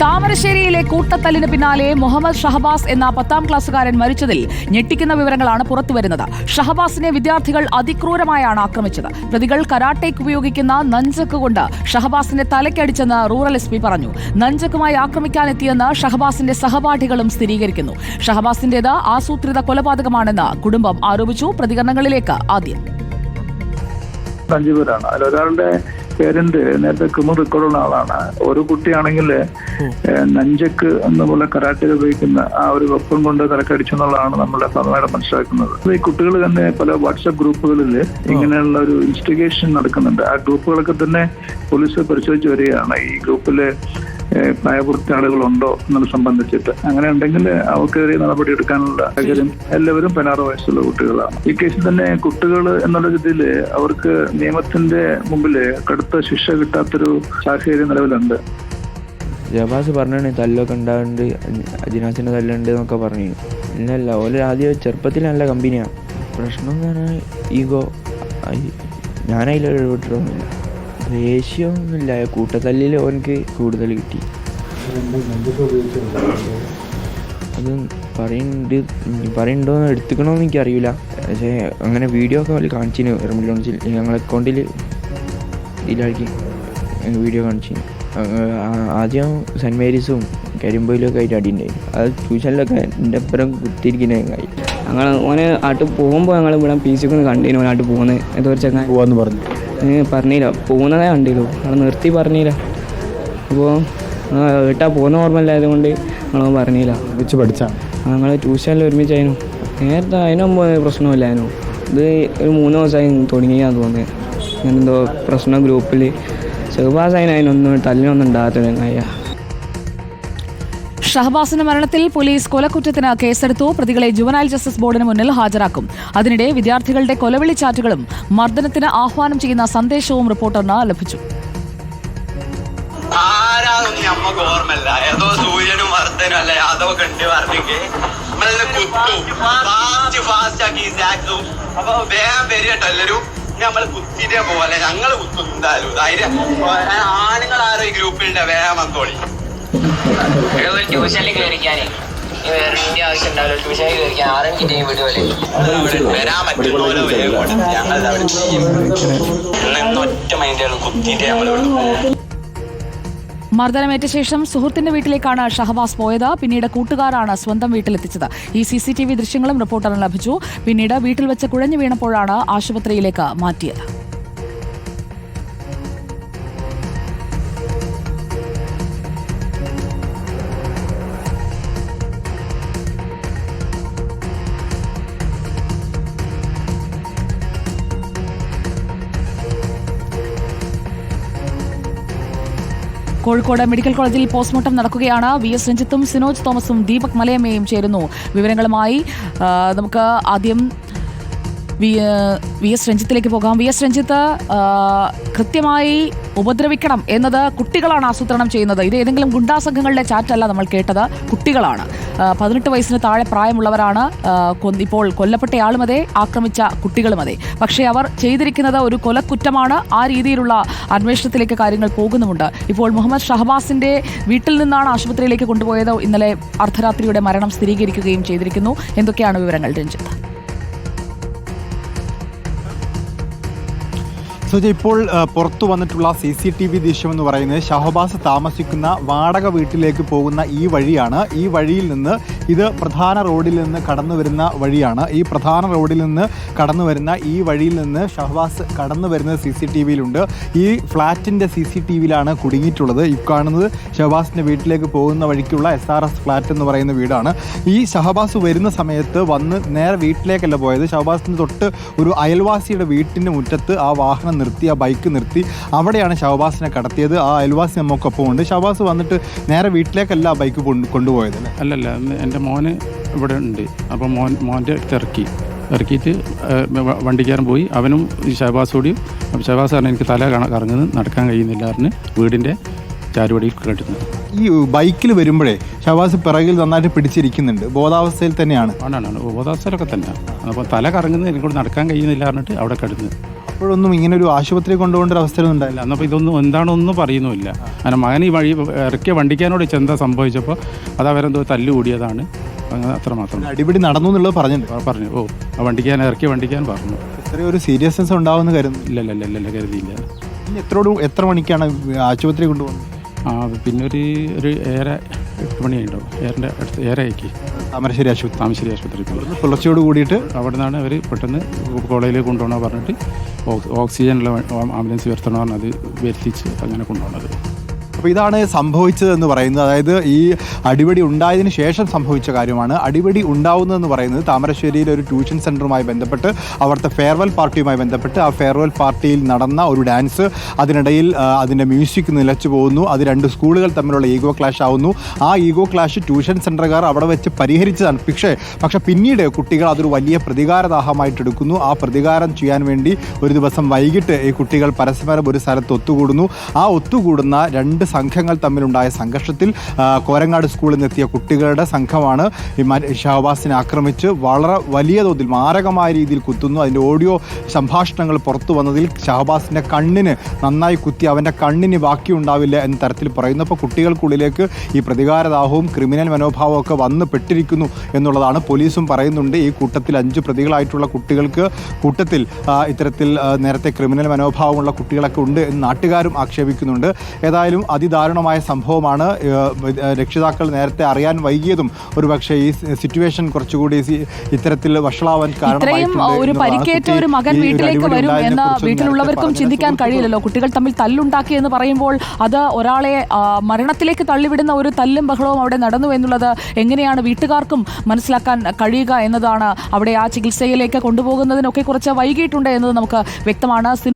താമരശ്ശേരിയിലെ കൂട്ടത്തല്ലിന് പിന്നാലെ മുഹമ്മദ് ഷഹബാസ് എന്ന പത്താം ക്ലാസ്സുകാരൻ മരിച്ചതിൽ ഞെട്ടിക്കുന്ന വിവരങ്ങളാണ് പുറത്തുവരുന്നത്. ഷഹബാസിനെ വിദ്യാർത്ഥികൾ അതിക്രൂരമായാണ് ആക്രമിച്ചത്. പ്രതികൾ കരാട്ടേക്ക് ഉപയോഗിക്കുന്ന നഞ്ചക്ക് കൊണ്ട് ഷഹബാസിന്റെ തലയ്ക്കടിച്ചെന്ന് റൂറൽ എസ് പി പറഞ്ഞു. നഞ്ചക്കുമായി ആക്രമിക്കാനെത്തിയെന്ന് ഷഹബാസിന്റെ സഹപാഠികളും സ്ഥിരീകരിക്കുന്നു. ഷഹബാസിന്റേത് ആസൂത്രിത കൊലപാതകമാണെന്ന് കുടുംബം ആരോപിച്ചു. പ്രതികരണങ്ങളിലേക്ക് ആദ്യം. പേരന്റ് നേരത്തെ ക്രിമിനൽ റെക്കോർഡുള്ള ആളാണ്. ഒരു കുട്ടിയാണെങ്കിൽ നഞ്ചക്ക് എന്നുള്ള കരാട്ടയിൽ ഉപയോഗിക്കുന്ന ആ ഒരു വെപ്പം കൊണ്ട് തലക്കടിച്ചു എന്നുള്ളതാണ് നമ്മുടെ സമയം മനസ്സിലാക്കുന്നത്. ഈ കുട്ടികൾ തന്നെ പല വാട്സപ്പ് ഗ്രൂപ്പുകളിൽ ഇങ്ങനെയുള്ള ഒരു ഇൻസ്റ്റിഗേഷൻ നടക്കുന്നുണ്ട്. ആ ഗ്രൂപ്പുകളൊക്കെ തന്നെ പോലീസ് പരിശോധിച്ച് വരികയാണ്. ഈ ഗ്രൂപ്പിൽ പ്രായപൂർത്തി ആളുകളുണ്ടോ എന്നത് സംബന്ധിച്ചിട്ട്. അങ്ങനെ ഉണ്ടെങ്കിൽ അവർക്കെതിരെ നടപടി എടുക്കാനുള്ള സാഹചര്യം എല്ലാവരും പതിനാറ് വയസ്സുള്ള കുട്ടികളാണ്. ഈ കേസിൽ തന്നെ കുട്ടികൾ എന്നുള്ള രീതിയിൽ അവർക്ക് നിയമത്തിന്റെ മുമ്പിൽ കടുത്ത ശിക്ഷ കിട്ടാത്തൊരു സാഹചര്യം നിലവിലുണ്ട്. ജബാസ് പറഞ്ഞു തല്ലൊക്കെ ഉണ്ടാകുന്നുണ്ട് അജിനാസിന്റെ തല്ലുണ്ട് എന്നൊക്കെ പറഞ്ഞു. ഇല്ലല്ല ഓല ആദ്യം ചെറുപ്പത്തിൽ നല്ല കമ്പനിയാണ്. പ്രശ്നം എന്ന് പറഞ്ഞാൽ ഈഗോ ഞാനതിൽ ഇടപെട്ടിട്ടൊന്നുമില്ല ദേഷ്യം ഒന്നുമില്ല കൂട്ടത്തല്ലിൽ ഓനക്ക് കൂടുതൽ കിട്ടി. അത് പറയുന്നുണ്ട് ഇനി പറയുന്നുണ്ടോന്ന് എടുത്തുക്കണമെന്ന് എനിക്കറിയില്ല. പക്ഷേ അങ്ങനെ വീഡിയോ ഒക്കെ അവർ കാണിച്ചിന് എറമിലോൺസിൽ ഞങ്ങളെ അക്കൗണ്ടിൽ ഇതിലാക്കി വീഡിയോ കാണിച്ചിന്. ആദ്യം സെന്റ് മേരീസും കരിമ്പോയിലും ഒക്കെ ആയിട്ട് അടിയുണ്ടായി അത് ട്യൂഷനിലൊക്കെ എന്റെ അപ്പുറം കുത്തിയിരിക്കുന്ന കായി ഞങ്ങൾ ഓന് ആട്ട് പോകുമ്പോൾ ഞങ്ങൾ ഇവിടെ പി സിക്ക് കണ്ടിന് ഓനാട്ട് പോകുന്നത് ഏതോ ഒരു പോകാമെന്ന് പറഞ്ഞു. പറഞ്ഞില്ല. പോകുന്നതേ കണ്ടില്ലോ അവിടെ നിർത്തി പറഞ്ഞില്ല. അപ്പോൾ വീട്ടാ പോകുന്ന ഓർമ്മയില്ലായത് കൊണ്ട് ഞങ്ങൾ പറഞ്ഞില്ല. വെച്ച് പഠിച്ചാൽ ഞങ്ങൾ ട്യൂഷനിൽ ഒരുമിച്ചായിരുന്നു. നേരത്തെ അതിന് മുമ്പ് പ്രശ്നമില്ലായിരുന്നു. ഇത് ഒരു മൂന്ന് ദിവസമായി തുടങ്ങിയാന്ന് തോന്നുന്നത് ഞാനെന്തോ പ്രശ്നം ഗ്രൂപ്പിൽ ചെറുപാസ് അതിന് അതിനൊന്നും തല്ലിനൊന്നും ഉണ്ടാകത്തില്ല ഷഹബാസിന്റെ മരണത്തിൽ പോലീസ് കൊലക്കുറ്റത്തിന് കേസെടുത്തു. പ്രതികളെ ജുവനൈൽ ജസ്റ്റിസ് ബോർഡിന് മുന്നിൽ ഹാജരാക്കും. അതിനിടെ വിദ്യാർത്ഥികളുടെ കൊലവിളി ചാറ്റുകളും മർദ്ദനത്തിന് ആഹ്വാനം ചെയ്യുന്ന സന്ദേശവും റിപ്പോർട്ടറിന് ലഭിച്ചു. കണ്ട് പറഞ്ഞെങ്കിൽ നമ്മളെല്ലാം കുത്തു. ഫാസ്റ്റ് ഫാസ്റ്റ് നമ്മൾ കുത്തിന്റെ പോലെ ഞങ്ങൾ കുത്തും ആണുങ്ങൾ ആരോ ഈ ഗ്രൂപ്പിലുണ്ട്? വേഗം വന്നോളി. കുത്തിയിട്ട് നമ്മൾ മർദ്ദനമേറ്റ ശേഷം സുഹൃത്തിന്റെ വീട്ടിലേക്കാണ് ഷഹബാസ് പോയത്. പിന്നീട് കൂട്ടുകാരാണ് സ്വന്തം വീട്ടിലെത്തിച്ചത്. ഈ സി സി ടി വി ദൃശ്യങ്ങളും റിപ്പോർട്ടറിന് ലഭിച്ചു. പിന്നീട് വീട്ടിൽ വെച്ച് കുഴഞ്ഞു വീണപ്പോഴാണ് ആശുപത്രിയിലേക്ക് മാറ്റിയത്. കോഴിക്കോട് മെഡിക്കൽ കോളേജിൽ പോസ്റ്റ്മോർട്ടം നടക്കുകയാണ്. വി എസ് രഞ്ജിത്തും സിനോജ് തോമസും ദീപക് മലയമ്മയും ചേരുന്നു. വിവരങ്ങളുമായി നമുക്ക് ആദ്യം വി എസ് രഞ്ജിത്തിലേക്ക് പോകാം. വി എസ് രഞ്ജിത്ത് കൃത്യമായി ഉപദ്രവിക്കണം എന്നത് കുട്ടികളാണ് ആസൂത്രണം ചെയ്യുന്നത്. ഇത് ഏതെങ്കിലും ഗുണ്ടാ സംഘങ്ങളുടെ ചാറ്റല്ല നമ്മൾ കേട്ടത്. കുട്ടികളാണ്. പതിനെട്ട് വയസ്സിന് താഴെ പ്രായമുള്ളവരാണ്. ഇപ്പോൾ കൊല്ലപ്പെട്ടയാളും അതെ ആക്രമിച്ച കുട്ടികളും അതെ. പക്ഷേ അവർ ചെയ്തിരിക്കുന്നത് ഒരു കൊലക്കുറ്റമാണ്. ആ രീതിയിലുള്ള അന്വേഷണത്തിലേക്ക് കാര്യങ്ങൾ പോകുന്നുമുണ്ട്. ഇപ്പോൾ മുഹമ്മദ് ഷഹബാസിന്റെ വീട്ടിൽ നിന്നാണ് ആശുപത്രിയിലേക്ക് കൊണ്ടുപോയത്. ഇന്നലെ അർദ്ധരാത്രിയുടെ മരണം സ്ഥിരീകരിക്കുകയും ചെയ്തിരിക്കുന്നു. എന്തൊക്കെയാണ് വിവരങ്ങൾ രഞ്ജിത്ത്? സുജ ഇപ്പോൾ പുറത്തു വന്നിട്ടുള്ള സി സി ടി വി ദൃശ്യം എന്ന് പറയുന്നത് ഷഹബാസ് താമസിക്കുന്ന വാടക വീട്ടിലേക്ക് പോകുന്ന ഈ വഴിയാണ്. ഈ വഴിയിൽ നിന്ന് ഇത് പ്രധാന റോഡിൽ നിന്ന് കടന്നു വരുന്ന വഴിയാണ്. ഈ പ്രധാന റോഡിൽ നിന്ന് കടന്നു വരുന്ന ഈ വഴിയിൽ നിന്ന് ഷഹബാസ് കടന്നു വരുന്നത് സി സി ടി വിയിലുണ്ട്. ഈ ഫ്ലാറ്റിന്റെ സി സി ടി വിയിലാണ് കുടുങ്ങിയിട്ടുള്ളത്. ഈ കാണുന്നത് ഷഹബാസിന്റെ വീട്ടിലേക്ക് പോകുന്ന വഴിക്കുള്ള എസ് ആർ എസ് ഫ്ലാറ്റ് എന്ന് പറയുന്ന വീടാണ്. ഈ ഷഹബാസ് വരുന്ന സമയത്ത് വന്ന് നേരെ വീട്ടിലേക്കല്ല പോയത്. ഷഹബാസിന് തൊട്ട് ഒരു അയൽവാസിയുടെ വീട്ടിന്റെ മുറ്റത്ത് ആ വാഹനം നിർത്തി ആ ബൈക്ക് നിർത്തി അവിടെയാണ് ഷഹബാസിനെ കടത്തിയത്. ആ അയൽവാസി നമുക്കൊപ്പം ഉണ്ട്. ഷഹബാസ് വന്നിട്ട് നേരെ വീട്ടിലേക്കല്ല ആ ബൈക്ക് കൊണ്ട് കൊണ്ടുപോയത് അല്ലേ? അല്ലല്ല എന്റെ മോന് ഇവിടെ ഉണ്ട്. അപ്പോൾ മോൻ മോന്റെ തിറക്കി ഇറക്കിയിട്ട് വണ്ടിക്കാരൻ പോയി. അവനും ഈ ഷഹബാസ് കൂടിയും അപ്പോൾ ഷഹബാസ് പറഞ്ഞ് എനിക്ക് തല കറങ്ങുന്നത് നടക്കാൻ കഴിയുന്നില്ല പറഞ്ഞ് വീടിന്റെ ചാരുവടിയിൽ കിടക്കുന്നത് ഈ ബൈക്കിൽ വരുമ്പോഴേ ഷവാസ് പിറകിൽ നന്നായിട്ട് പിടിച്ചിരിക്കുന്നുണ്ട്. ബോധാവസ്ഥയിൽ തന്നെയാണ്. ആണാണ് ബോധാവസ്ഥയിലൊക്കെ തന്നെയാണ് അപ്പോൾ തല കറങ്ങുന്നത് എനിക്കൂടെ നടക്കാൻ കഴിയുന്നില്ല പറഞ്ഞിട്ട് അവിടെ കിടന്ന്. അപ്പോഴൊന്നും ഇങ്ങനെ ഒരു ആശുപത്രി കൊണ്ടുപോകേണ്ട ഒരു അവസ്ഥയൊന്നും ഉണ്ടായില്ല. എന്നപ്പോൾ ഇതൊന്നും എന്താണൊന്നും പറയുന്നുമില്ല. അങ്ങനെ മകൻ ഈ വഴി ഇറക്കിയ വണ്ടിക്കാനോട് ചെന്താ സംഭവിച്ചപ്പോൾ അത് അവരെന്തോ തല്ലുകൂടിയതാണ് അങ്ങനെ അത്ര മാത്രം അടിപിടി നടന്നു എന്നുള്ളത് പറഞ്ഞിട്ടുണ്ട് പറഞ്ഞു. ഓ ആ വണ്ടിക്കാൻ ഇറക്കിയ വണ്ടിക്കാൻ പറഞ്ഞു. ഇത്രയും ഒരു സീരിയസ്നെസ് ഉണ്ടാവുമെന്ന് കരുതുന്നു. ഇല്ല ഇല്ല ഇല്ല ഇല്ല കരുതിയില്ല. ഇനി എത്രോട് എത്ര മണിക്കാണ് ആശുപത്രി കൊണ്ടുപോകുന്നത്? ആ പിന്നെ ഒരു ഒരു ഏറെ എട്ട് മണിയായിട്ടുണ്ടാവും. ഏറിന്റെ അടുത്ത് ഏറെയാക്കി താമരശ്ശേരി ആശുപത്രി താമരശ്ശേരി ആശുപത്രി പുലർച്ചയോട് കൂടിയിട്ട് അവിടെ നിന്നാണ് അവർ പെട്ടെന്ന് കോളേജിലേക്ക് കൊണ്ടുപോകണമെന്ന് പറഞ്ഞിട്ട് ഓക്സ്- ഓക്സിജനുള്ള ആംബുലൻസ് വരുത്തണമെന്ന് അത് വരുത്തിച്ച് അങ്ങനെ കൊണ്ടുപോകണത്. അപ്പോൾ ഇതാണ് സംഭവിച്ചത് എന്ന് പറയുന്നത്. അതായത് ഈ അടിപിടി ഉണ്ടായതിന് ശേഷം സംഭവിച്ച കാര്യമാണ്. അടിപിടി ഉണ്ടാവുന്നതെന്ന് പറയുന്നത് താമരശ്ശേരിയിലെ ഒരു ട്യൂഷൻ സെന്ററുമായി ബന്ധപ്പെട്ട് അവിടുത്തെ ഫെയർവെൽ പാർട്ടിയുമായി ബന്ധപ്പെട്ട് ആ ഫെയർവെൽ പാർട്ടിയിൽ നടന്ന ഒരു ഡാൻസ്. അതിനിടയിൽ അതിന്റെ മ്യൂസിക് നിലച്ചു പോകുന്നു. അത് രണ്ട് സ്കൂളുകൾ തമ്മിലുള്ള ഈഗോ ക്ലാഷ് ആവുന്നു. ആ ഈഗോ ക്ലാഷ് ട്യൂഷൻ സെന്ററുകാർ അവിടെ വെച്ച് പരിഹരിച്ചതാണ്. പക്ഷേ പക്ഷേ പിന്നീട് കുട്ടികൾ അതൊരു വലിയ പ്രതികാരദാഹമായിട്ട് എടുക്കുന്നു. ആ പ്രതികാരം ചെയ്യാൻ വേണ്ടി ഒരു ദിവസം വൈകിട്ട് ഈ കുട്ടികൾ പരസ്പരം ഒരു സ്ഥലത്ത് ഒത്തുകൂടുന്നു. ആ ഒത്തുകൂടുന്ന രണ്ട് സംഘങ്ങൾ തമ്മിലുണ്ടായ സംഘർഷത്തിൽ കോരങ്ങാട് സ്കൂളിൽ നിന്നെത്തിയ കുട്ടികളുടെ സംഘമാണ് ഷഹബാസിനെ ആക്രമിച്ച് വളരെ വലിയ തോതിൽ മാരകമായ രീതിയിൽ കുത്തുന്നു. അതിന്റെ ഓഡിയോ സംഭാഷണങ്ങൾ പുറത്തു വന്നതിൽ ഷഹബാസിന്റെ കണ്ണിന് നന്നായി കുത്തി അവന്റെ കണ്ണിന് ബാക്കിയുണ്ടാവില്ല എന്ന തരത്തിൽ പറയുന്നു. അപ്പോൾ കുട്ടികൾക്കുള്ളിലേക്ക് ഈ പ്രതികാരദാഹവും ക്രിമിനൽ മനോഭാവവും ഒക്കെ വന്ന് പെട്ടിരിക്കുന്നു എന്നുള്ളതാണ് പോലീസും പറയുന്നുണ്ട്. ഈ കൂട്ടത്തിൽ അഞ്ച് പ്രതികളായിട്ടുള്ള കുട്ടികൾക്ക് കൂട്ടത്തിൽ ഇത്തരത്തിൽ നേരത്തെ ക്രിമിനൽ മനോഭാവമുള്ള കുട്ടികളൊക്കെ ഉണ്ട് എന്ന് നാട്ടുകാരും ആക്ഷേപിക്കുന്നുണ്ട്. ഏതായാലും അതിദാരുണമായ സംഭവമാണ്. രക്ഷിതാക്കൾ നേരത്തെ അറിയാൻ വൈകിയതും ഒരുപക്ഷെ ഈ സിറ്റുവേഷൻ കുറച്ചുകൂടി ഇത്തരത്തിൽ വഷളാവാൻ കാരണം കാരണമായിട്ടുണ്ട് ഒരു പരിക്കേറ്റ ഒരു മകൻ വീട്ടിലേക്ക് വരും എന്ന് വീട്ടിലുള്ളവർക്കും ചിന്തിക്കാൻ കഴിയില്ലല്ലോ. കുട്ടികൾ തമ്മിൽ തല്ലുണ്ടാക്കി എന്ന് പറയുമ്പോൾ അത് ഒരാളെ മരണത്തിലേക്ക് തള്ളിവിടുന്ന ഒരു തല്ലും ബഹളവും അവിടെ നടന്നു എന്നുള്ളത് എങ്ങനെയാണ് വീട്ടുകാർക്കും മനസ്സിലാക്കാൻ കഴിയുക എന്നതാണ് അവിടെ ആ ചികിത്സയിലേക്ക് കൊണ്ടുപോകുന്നതിനൊക്കെ കുറച്ച് വൈകിയിട്ടുണ്ട് എന്നത് നമുക്ക് വ്യക്തമാണ്.